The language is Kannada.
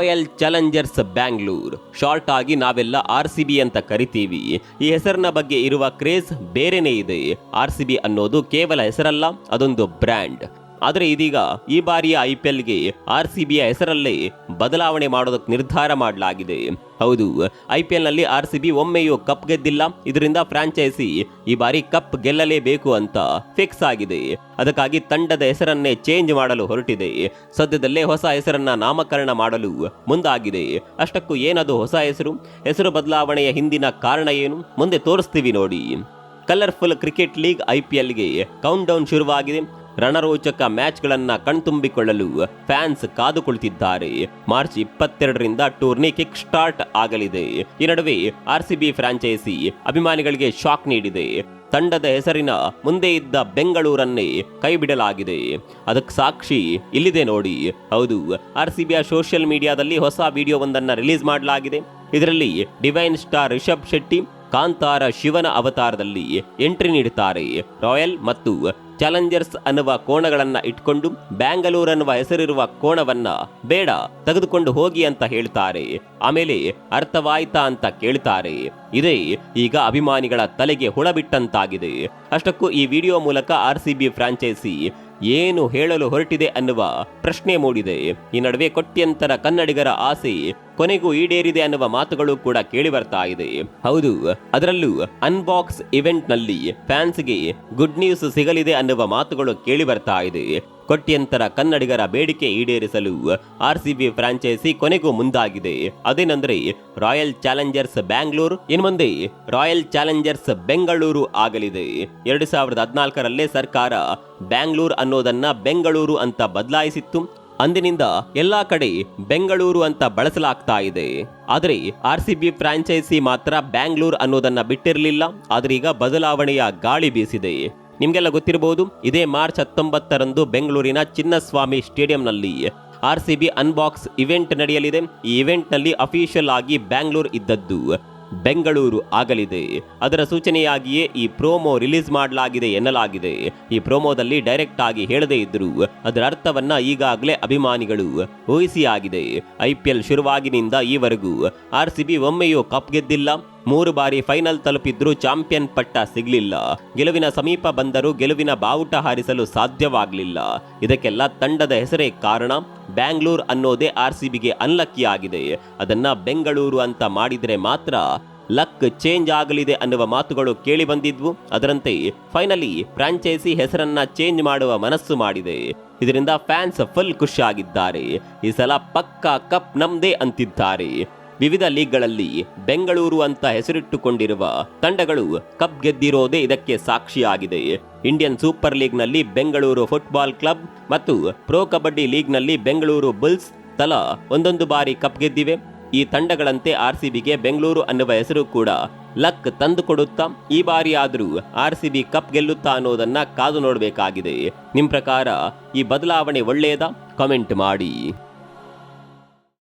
Royal Challengers Bangalore. ಶಾರ್ಟ್ ಆಗಿ ನಾವೆಲ್ಲ ಆರ್ ಸಿ ಬಿ ಅಂತ ಕರಿತೀವಿ. ಈ ಹೆಸರಿನ ಬಗ್ಗೆ ಇರುವ ಕ್ರೇಜ್ ಬೇರೆನೇ ಇದೆ. ಆರ್ ಸಿ ಬಿ ಅನ್ನೋದು ಕೇವಲ ಹೆಸರಲ್ಲ, ಅದೊಂದು ಬ್ರ್ಯಾಂಡ್. ಆದರೆ ಇದೀಗ ಈ ಬಾರಿಯ ಐ ಪಿ ಎಲ್ಗೆ ಆರ್ ಸಿ ಬಿಯ ಹೆಸರಲ್ಲೇ ಬದಲಾವಣೆ ಮಾಡೋದಕ್ಕೆ ನಿರ್ಧಾರ ಮಾಡಲಾಗಿದೆ. ಹೌದು, ಐ ಪಿ ಎಲ್ನಲ್ಲಿ ಆರ್ ಸಿ ಬಿ ಒಮ್ಮೆಯೂ ಕಪ್ ಗೆದ್ದಿಲ್ಲ. ಇದರಿಂದ ಫ್ರಾಂಚೈಸಿ ಈ ಬಾರಿ ಕಪ್ ಗೆಲ್ಲಲೇಬೇಕು ಅಂತ ಫಿಕ್ಸ್ ಆಗಿದೆ. ಅದಕ್ಕಾಗಿ ತಂಡದ ಹೆಸರನ್ನೇ ಚೇಂಜ್ ಮಾಡಲು ಹೊರಟಿದೆ. ಸದ್ಯದಲ್ಲೇ ಹೊಸ ಹೆಸರನ್ನ ನಾಮಕರಣ ಮಾಡಲು ಮುಂದಾಗಿದೆ. ಅಷ್ಟಕ್ಕೂ ಏನದು ಹೊಸ ಹೆಸರು? ಹೆಸರು ಬದಲಾವಣೆಯ ಹಿಂದಿನ ಕಾರಣ ಏನು? ಮುಂದೆ ತೋರಿಸ್ತೀವಿ ನೋಡಿ. Colourful cricket league I P ಎಲ್ಗೆ count down ಶುರುವಾಗಿದೆ. ರಣರೋಚಕ ಮ್ಯಾಚ್ಗಳನ್ನು ಕಣ್ತುಂಬಿಕೊಳ್ಳಲು ಫ್ಯಾನ್ಸ್ ಕಾದು ಕುಳಿತಿದ್ದಾರೆ ಮಾರ್ಚ್ ಇಪ್ಪತ್ತೆರಡರಿಂದ ಟೂರ್ನಿ ಕಿಕ್ ಸ್ಟಾರ್ಟ್ ಆಗಲಿದೆ. ಈ ನಡುವೆ ಆರ್ ಸಿ ಬಿ ಫ್ರಾಂಚೈಸಿ ಅಭಿಮಾನಿಗಳಿಗೆ ಶಾಕ್ ನೀಡಿದೆ. ತಂಡದ ಹೆಸರಿನ ಮುಂದೆ ಇದ್ದ ಬೆಂಗಳೂರನ್ನೇ ಕೈಬಿಡಲಾಗಿದೆ. ಅದಕ್ಕೆ ಸಾಕ್ಷಿ ಇಲ್ಲಿದೆ ನೋಡಿ. ಹೌದು ಆರ್ ಸಿ ಬಿಯ ಸೋಷಿಯಲ್ ಮೀಡಿಯಾದಲ್ಲಿ ಹೊಸ ವಿಡಿಯೋವೊಂದನ್ನು ರಿಲೀಸ್ ಮಾಡಲಾಗಿದೆ. ಇದರಲ್ಲಿ ಡಿವೈನ್ ಸ್ಟಾರ್ ರಿಷಬ್ ಶೆಟ್ಟಿ, ಕಾಂತಾರ ಶಿವನ ಅವತಾರದಲ್ಲಿ ಎಂಟ್ರಿ ನೀಡುತ್ತಾರೆ. ರಾಯಲ್ ಮತ್ತು ಚಾಲೆಂಜರ್ಸ್ ಅನ್ನುವ ಕೋಣಗಳನ್ನ ಇಟ್ಕೊಂಡು ಬ್ಯಾಂಗಲೂರ್ ಅನ್ನುವ ಹೆಸರಿರುವ ಕೋಣವನ್ನ ಬೇಡ, ತೆಗೆದುಕೊಂಡು ಹೋಗಿ ಅಂತ ಹೇಳ್ತಾರೆ. ಆಮೇಲೆ ಅರ್ಥವಾಯ್ತಾ ಅಂತ ಕೇಳ್ತಾರೆ. ಇದೇ ಈಗ ಅಭಿಮಾನಿಗಳ ತಲೆಗೆ ಹುಳ ಬಿಟ್ಟಂತಾಗಿದೆ ಅಷ್ಟಕ್ಕೂ ಈ ವಿಡಿಯೋ ಮೂಲಕ ಆರ್ ಸಿ ಬಿ ಫ್ರಾಂಚೈಸಿ ಏನು ಹೇಳಲು ಹೊರಟಿದೆ ಅನ್ನುವ ಪ್ರಶ್ನೆ ಮೂಡಿದೆ. ಈ ನಡುವೆ ಕೊಟ್ಯಂತರ ಕನ್ನಡಿಗರ ಆಸೆ ಕೊನೆಗೂ ಈಡೇರಿದೆ ಅನ್ನುವ ಮಾತುಗಳು ಕೂಡ ಕೇಳಿ ಬರ್ತಾ ಇದೆ. ಹೌದು, ಅದರಲ್ಲೂ ಅನ್ಬಾಕ್ಸ್ ಇವೆಂಟ್ನಲ್ಲಿ ಫ್ಯಾನ್ಸ್ಗೆ ಗುಡ್ ನ್ಯೂಸ್ ಸಿಗಲಿದೆ ಅನ್ನುವ ಮಾತುಗಳು ಕೇಳಿ ಬರ್ತಾ ಇದೆ. ಕೊಟ್ಟಿಯಂತರ ಕನ್ನಡಿಗರ ಬೇಡಿಕೆ ಈಡೇರಿಸಲು ಆರ್ ಸಿ ಬಿ ಫ್ರಾಂಚೈಸಿ ಕೊನೆಗೂ ಮುಂದಾಗಿದೆ. ಅದೇನೆಂದರೆ ರಾಯಲ್ ಚಾಲೆಂಜರ್ಸ್ ಬ್ಯಾಂಗ್ಳೂರ್ ಇನ್ನು ಮುಂದೆ ರಾಯಲ್ ಚಾಲೆಂಜರ್ಸ್ ಬೆಂಗಳೂರು ಆಗಲಿದೆ. ಎರಡು ಸಾವಿರದ ಹದಿನಾಲ್ಕರಲ್ಲೇ ಸರ್ಕಾರ ಬ್ಯಾಂಗ್ಳೂರ್ ಅನ್ನೋದನ್ನ ಬೆಂಗಳೂರು ಅಂತ ಬದಲಾಯಿಸಿತ್ತು. ಅಂದಿನಿಂದ ಎಲ್ಲಾ ಕಡೆ ಬೆಂಗಳೂರು ಅಂತ ಬಳಸಲಾಗ್ತಾ ಇದೆ. ಆದರೆ ಆರ್ ಸಿ ಬಿ ಫ್ರಾಂಚೈಸಿ ಮಾತ್ರ ಬ್ಯಾಂಗ್ಳೂರ್ ಅನ್ನೋದನ್ನ ಬಿಟ್ಟಿರಲಿಲ್ಲ. ಆದ್ರೆ ಈಗ ಬದಲಾವಣೆಯ ಗಾಳಿ ಬೀಸಿದೆ. ನಿಮಗೆಲ್ಲ ಗೊತ್ತಿರಬಹುದು ಇದೇ ಮಾರ್ಚ್ ಹತ್ತೊಂಬತ್ತರಂದು ಬೆಂಗಳೂರಿನ Chinnaswamy ಸ್ಟೇಡಿಯಂನಲ್ಲಿ R C B unbox event ನಡೆಯಲಿದೆ. ಈ ಇವೆಂಟ್ನಲ್ಲಿ ಅಫಿಷಿಯಲ್ ಆಗಿ ಬ್ಯಾಂಗ್ಳೂರ್ ಇದ್ದದ್ದು. ಬೆಂಗಳೂರು ಆಗಲಿದೆ. ಅದರ ಸೂಚನೆಯಾಗಿಯೇ ಈ ಪ್ರೋಮೋ ರಿಲೀಸ್ ಮಾಡಲಾಗಿದೆ ಎನ್ನಲಾಗಿದೆ. ಈ ಪ್ರೋಮೋದಲ್ಲಿ ಡೈರೆಕ್ಟ್ ಆಗಿ ಹೇಳದೇ ಇದ್ರು ಅದರ ಅರ್ಥವನ್ನ ಈಗಾಗಲೇ ಅಭಿಮಾನಿಗಳು ಊಹಿಸಿ ಆಗಿದೆ ಐ ಪಿ ಎಲ್ ಶುರುವಾಗಿನಿಂದ ಈವರೆಗೂ ಆರ್ ಸಿ ಬಿ ಒಮ್ಮೆಯೂ ಕಪ್ ಗೆದ್ದಿಲ್ಲ. ಮೂರು ಬಾರಿ ಫೈನಲ್ ತಲುಪಿದ್ರೂ ಚಾಂಪಿಯನ್ ಪಟ್ಟ ಸಿಗಲಿಲ್ಲ. ಗೆಲುವಿನ ಸಮೀಪ ಬಂದರೂ ಗೆಲುವಿನ ಬಾವುಟ ಹಾರಿಸಲು ಸಾಧ್ಯವಾಗಲಿಲ್ಲ. ಇದಕ್ಕೆಲ್ಲ ತಂಡದ ಹೆಸರೇ ಕಾರಣ, ಬ್ಯಾಂಗ್ಳೂರ್ ಅನ್ನೋದೇ ಆರ್ ಸಿ ಬಿಗೆ ಅನ್ಲಕ್ಕಿ ಆಗಿದೆ ಅದನ್ನ ಬೆಂಗಳೂರು ಅಂತ ಮಾಡಿದ್ರೆ ಮಾತ್ರ ಲಕ್ ಚೇಂಜ್ ಆಗಲಿದೆ ಅನ್ನುವ ಮಾತುಗಳು ಕೇಳಿ ಬಂದಿದ್ವು. ಅದರಂತೆ ಫೈನಲಿ ಫ್ರಾಂಚೈಸಿ ಹೆಸರನ್ನ ಚೇಂಜ್ ಮಾಡುವ ಮನಸ್ಸು ಮಾಡಿದೆ. ಇದರಿಂದ ಫ್ಯಾನ್ಸ್ ಫುಲ್ ಖುಷಿಯಾಗಿದ್ದಾರೆ. ಈ ಸಲ ಪಕ್ಕಾ ಕಪ್ ನಮ್ದೇ ಅಂತಿದ್ದಾರೆ. ವಿವಿಧ ಲೀಗ್ಗಳಲ್ಲಿ ಬೆಂಗಳೂರು ಅಂತ ಹೆಸರಿಟ್ಟುಕೊಂಡಿರುವ ತಂಡಗಳು ಕಪ್ ಗೆದ್ದಿರೋದೇ ಇದಕ್ಕೆ ಸಾಕ್ಷಿಯಾಗಿದೆ. ಇಂಡಿಯನ್ ಸೂಪರ್ ಲೀಗ್ನಲ್ಲಿ ಬೆಂಗಳೂರು ಫುಟ್ಬಾಲ್ ಕ್ಲಬ್ ಮತ್ತು ಪ್ರೋ ಕಬಡ್ಡಿ ಲೀಗ್ನಲ್ಲಿ ಬೆಂಗಳೂರು ಬುಲ್ಸ್ ತಲಾ ಒಂದೊಂದು ಬಾರಿ ಕಪ್ ಗೆದ್ದಿವೆ. ಈ ತಂಡಗಳಂತೆ ಆರ್ ಸಿ ಬಿಗೆ ಬೆಂಗಳೂರು ಅನ್ನುವ ಹೆಸರು ಕೂಡ ಲಕ್ ತಂದು ಕೊಡುತ್ತಾ ಈ ಬಾರಿ ಆದರೂ ಆರ್ ಸಿ ಬಿ ಕಪ್ ಗೆಲ್ಲುತ್ತಾ ಅನ್ನೋದನ್ನ ಕಾದು ನೋಡಬೇಕಾಗಿದೆ. ನಿಮ್ಮ ಪ್ರಕಾರ ಈ ಬದಲಾವಣೆ ಒಳ್ಳೆಯದಾ ಕಮೆಂಟ್ ಮಾಡಿ.